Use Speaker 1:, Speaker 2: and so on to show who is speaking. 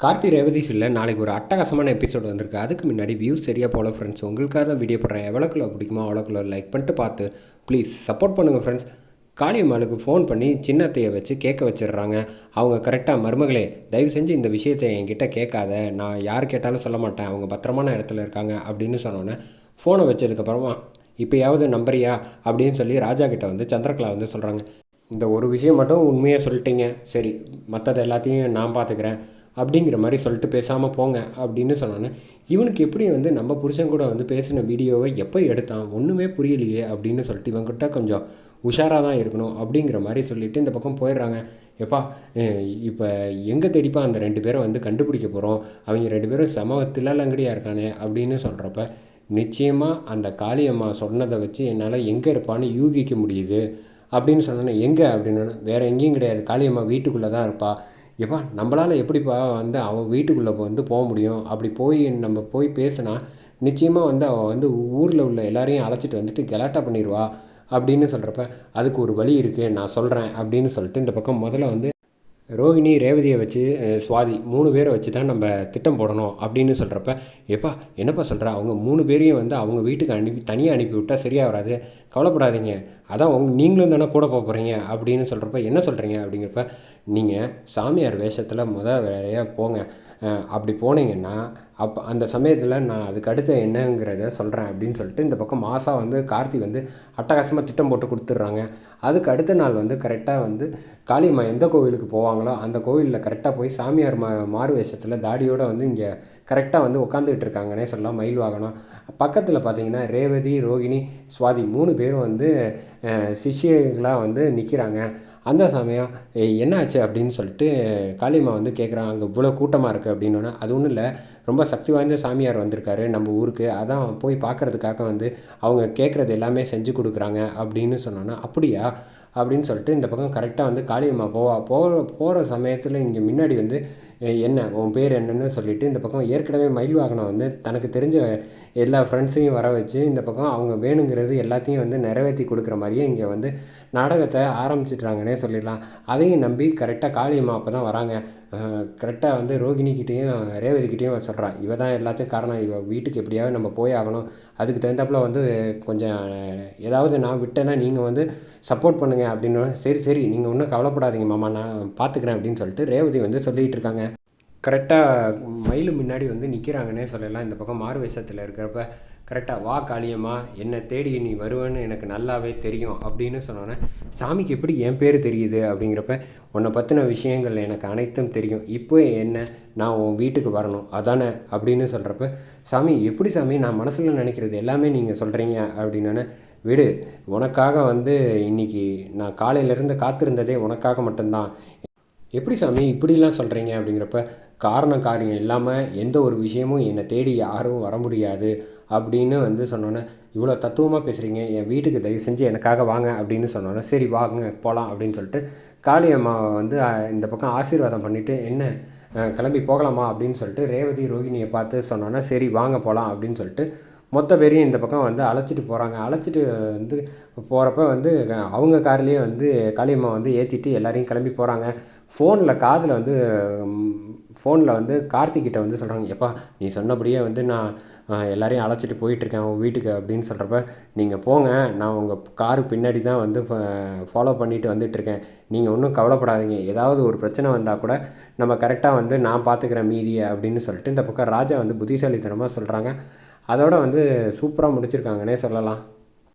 Speaker 1: கார்த்தி ரேவதி இல்லை நாளைக்கு ஒரு அட்டகாசமான எபிசோட் வந்திருக்கு. அதுக்கு முன்னாடி வியூஸ் சரியாக போல ஃப்ரெண்ட்ஸ் உங்களுக்காக தான் வீடியோ போடுறேன். எவ்வளோக்குள்ள பிடிக்குமோ அவ்வளோக்குள்ள லைக் பண்ணிட்டு பார்த்து ப்ளீஸ் சப்போர்ட் பண்ணுங்கள் ஃப்ரெண்ட்ஸ் காளியம்மாளுக்கு ஃபோன் பண்ணி சின்னத்தையை வச்சு கேட்க வச்சிடுறாங்க. அவங்க கரெக்டாக மருமகளே தயவு செஞ்சு இந்த விஷயத்தை என்கிட்ட கேட்காத. நான் யார் கேட்டாலும் சொல்ல மாட்டேன். அவங்க பத்திரமான இடத்துல இருக்காங்க அப்படின்னு சொன்னோன்னே ஃபோனை வச்சதுக்கப்புறமா இப்போயாவது நம்புறியா? அப்படின்னு சொல்லி ராஜா கிட்ட வந்து சந்திரகலா வந்து சொல்கிறாங்க இந்த ஒரு விஷயம் மட்டும் உண்மையாக சொல்லிட்டீங்க. சரி மற்றது எல்லாத்தையும் நான் பார்த்துக்கிறேன் அப்படிங்கிற மாதிரி சொல்லிட்டு பேசாமல் போங்க அப்படின்னு சொன்னோன்னே இவனுக்கு எப்படி வந்து நம்ம புருஷன் கூட வந்து பேசின வீடியோவை எப்போ எடுத்தான் ஒன்றுமே புரியலையே அப்படின்னு சொல்லிட்டு இவன்கிட்ட கொஞ்சம் உஷாராக தான் இருக்கணும் அப்படிங்கிற மாதிரி சொல்லிவிட்டு இந்த பக்கம் போயிடுறாங்க. எப்பா இப்போ எங்கே தேடிப்பா அந்த ரெண்டு பேரை வந்து கண்டுபிடிக்க போகிறோம் அவங்க ரெண்டு பேரும் செம தில்லாலங்கடியாக இருக்கானே அப்படின்னு சொல்கிறப்ப நிச்சயமாக அந்த காளியம்மா சொன்னதை வச்சு என்னால் எங்கே இருப்பான்னு யூகிக்க முடியுது அப்படின்னு சொன்னோன்னே எங்கே அப்படின்னு வேறு எங்கேயும் கிடையாது. காளியம்மா வீட்டுக்குள்ளே தான் இருப்பா. எப்பா நம்மளால் எப்படிப்பா வந்து அவள் வீட்டுக்குள்ளே வந்து போக முடியும்? அப்படி போய் நம்ம போய் பேசினா நிச்சயமாக வந்து அவள் வந்து ஊரில் உள்ள எல்லாரையும் அழைச்சிட்டு வந்துட்டு கலாட்டா பண்ணிடுவா அப்படின்னு சொல்கிறப்ப அதுக்கு ஒரு வழி இருக்குது நான் சொல்கிறேன் அப்படின்னு சொல்லிட்டு இந்த பக்கம் முதல்ல வந்து ரோஹிணி ரேவதியை வச்சு சுவாதி மூணு பேரை வச்சு தான் நம்ம திட்டம் போடணும் அப்படின்னு சொல்கிறப்ப எப்பா என்னப்பா சொல்கிற அவங்க மூணு பேரையும் வந்து அவங்க வீட்டுக்கு அனுப்பி தனியாக அனுப்பி விட்டால் சரியாக வராது. கவலைப்படாதீங்க. அதான் உங்க நீங்களும் தானே கூட போக போகிறீங்க அப்படின்னு சொல்கிறப்ப என்ன சொல்கிறீங்க அப்படிங்கிறப்ப நீங்கள் சாமியார் வேஷத்தில் முத வேலையாக போங்க. அப்படி போனீங்கன்னா அப்போ அந்த சமயத்தில் நான் அதுக்கு அடுத்து என்னங்கிறத சொல்கிறேன் அப்படின்னு சொல்லிட்டு இந்த பக்கம் மாதம் வந்து கார்த்தி வந்து அட்டகாசமாக திட்டம் போட்டு கொடுத்துட்றாங்க. அதுக்கு அடுத்த நாள் வந்து கரெக்டாக வந்து காளியம்மா எந்த கோவிலுக்கு போவாங்களோ அந்த கோவிலில் கரெக்டாக போய் சாமியார் மா மாறு வேஷத்தில் தாடியோடு வந்து இங்கே கரெக்டாக வந்து உட்காந்துக்கிட்டு இருக்காங்கன்னே சொல்லலாம் மயில் வாகனம். பக்கத்தில் பார்த்தீங்கன்னா ரேவதி ரோகிணி சுவாதி மூணு பேரும் வந்து சிஷியர்களாக வந்து நிற்கிறாங்க அந்த சமயம் "ஏய், என்னாச்சு? அப்படின்னு சொல்லிட்டு காளியம்மா வந்து கேட்குறான் அங்கே இவ்வளோ கூட்டமாக இருக்குது அப்படின்னோடனே அது ஒன்றும் இல்லை. ரொம்ப சக்தி வாய்ந்த சாமியார் வந்திருக்காரு நம்ம ஊருக்கு. அதான் போய் பார்க்கறதுக்காக வந்து அவங்க கேட்குறது எல்லாமே செஞ்சு கொடுக்குறாங்க. அப்படின்னு சொன்னோன்னா அப்படியா? அப்படின்னு சொல்லிட்டு இந்த பக்கம் கரெக்டாக வந்து காளியம்மா போவா போகிற போகிற சமயத்தில் இங்கே முன்னாடி வந்து என்ன? உன் பேர் என்னன்னு சொல்லிவிட்டு இந்த பக்கம் ஏற்கனவே மயில் வாகனம் வந்து தனக்கு தெரிஞ்ச எல்லா ஃப்ரெண்ட்ஸையும் வர வச்சு இந்த பக்கம் அவங்க வேணுங்கிறது எல்லாத்தையும் வந்து நிறைவேற்றி கொடுக்குற மாதிரியே இங்கே வந்து நாடகத்தை ஆரம்பிச்சிட்றாங்கன்னே சொல்லிடலாம். அதையும் நம்பி கரெக்டாக காளியம்மா அப்போ தான் வராங்க. கரெக்டாக வந்து ரோகிணிக்கிட்டேயும் ரேவதிக்கிட்டேயும் சொல்கிறான் இவ தான் எல்லாத்தையும் காரணம். இவ வீட்டுக்கு எப்படியாவது நம்ம போய் ஆகணும். அதுக்கு தகுந்தாப்புல வந்து கொஞ்சம் ஏதாவது நான் விட்டேன்னா நீங்கள் வந்து சப்போர்ட் பண்ணுங்கள் அப்படின்னு சரி சரி நீங்கள் ஒன்றும் கவலைப்படாதீங்க மாமா நான் பார்த்துக்கிறேன் அப்படின்னு சொல்லிட்டு ரேவதி வந்து சொல்லிகிட்டு இருக்காங்க. கரெக்டாக மயில் முன்னாடி வந்து நிற்கிறாங்கன்னே சொல்லலாம். இந்த பக்கம் மாறு வேஷத்தில் இருக்கிறப்ப கரெக்டாக வா காளியம்மா என்னை தேடி நீ வருவேன்னு எனக்கு நல்லாவே தெரியும் அப்படின்னு சொன்னோன்னே சாமிக்கு எப்படி என் பேர் தெரியுது? அப்படிங்கிறப்ப உன்னை பற்றின விஷயங்கள் எனக்கு அனைத்தும் தெரியும். இப்போ என்ன? நான் உன் வீட்டுக்கு வரணும். அதானே? அப்படின்னு சொல்கிறப்ப சாமி எப்படி சாமி? நான் மனசில் நினைக்கிறது எல்லாமே நீங்கள் சொல்கிறீங்க அப்படின்னோடனே விடு உனக்காக வந்து இன்னைக்கு நான் காலையிலேருந்து காத்திருந்ததே உனக்காக மட்டும்தான். எப்படி சாமி? இப்படிலாம் சொல்கிறீங்க அப்படிங்கிறப்ப காரண காரியம் இல்லாமல் எந்த ஒரு விஷயமும் என்னை தேடி யாரும் வர முடியாது. அப்படின்னு வந்து சொன்னோன்னே இவ்வளோ தத்துவமாக பேசுகிறீங்க என் வீட்டுக்கு தயவு செஞ்சு எனக்காக வாங்க அப்படின்னு சொன்னோன்னே சரி வாங்க போகலாம் அப்படின்னு சொல்லிட்டு காளியம்மாவை வந்து இந்த பக்கம் ஆசீர்வாதம் பண்ணிவிட்டு என்ன கிளம்பி போகலாமா? அப்படின்னு சொல்லிட்டு ரேவதி ரோகிணியை பார்த்து சொன்னோன்னே சரி வாங்க போகலாம் அப்படின்னு சொல்லிட்டு மொத்த பேரையும் இந்த பக்கம் வந்து அழைச்சிட்டு போகிறாங்க அழைச்சிட்டு வந்து போகிறப்ப வந்து அவங்க கார்லேயே வந்து காளியம்மா வந்து ஏற்றிட்டு எல்லாரையும் கிளம்பி போகிறாங்க ஃபோனில் காதில் வந்து ஃபோனில் வந்து கார்த்திக்கிட்ட வந்து சொல்கிறாங்க எப்பா நீ சொன்னபடியே வந்து நான் எல்லோரையும் எல்லாரையும் அழைச்சிட்டு போயிட்டுருக்கேன் உன் வீட்டுக்கு அப்படின்னு சொல்கிறப்ப நீங்கள் போங்க நான் உங்கள் காரு பின்னாடி தான் வந்து ஃபாலோ பண்ணிட்டு வந்துட்டுருக்கேன். நீங்கள் ஒன்றும் கவலைப்படாதீங்க. ஏதாவது ஒரு பிரச்சனை வந்தால் கூட நம்ம கரெக்டாக வந்து நான் பார்த்துக்கிறேன் மீதியை அப்படின்னு சொல்லிட்டு இந்த பக்கம் ராஜா வந்து புத்திசாலித்தனமாக சொல்கிறாங்க அதோட வந்து சூப்பராக முடிச்சிருக்காங்கன்னே சொல்லலாம்.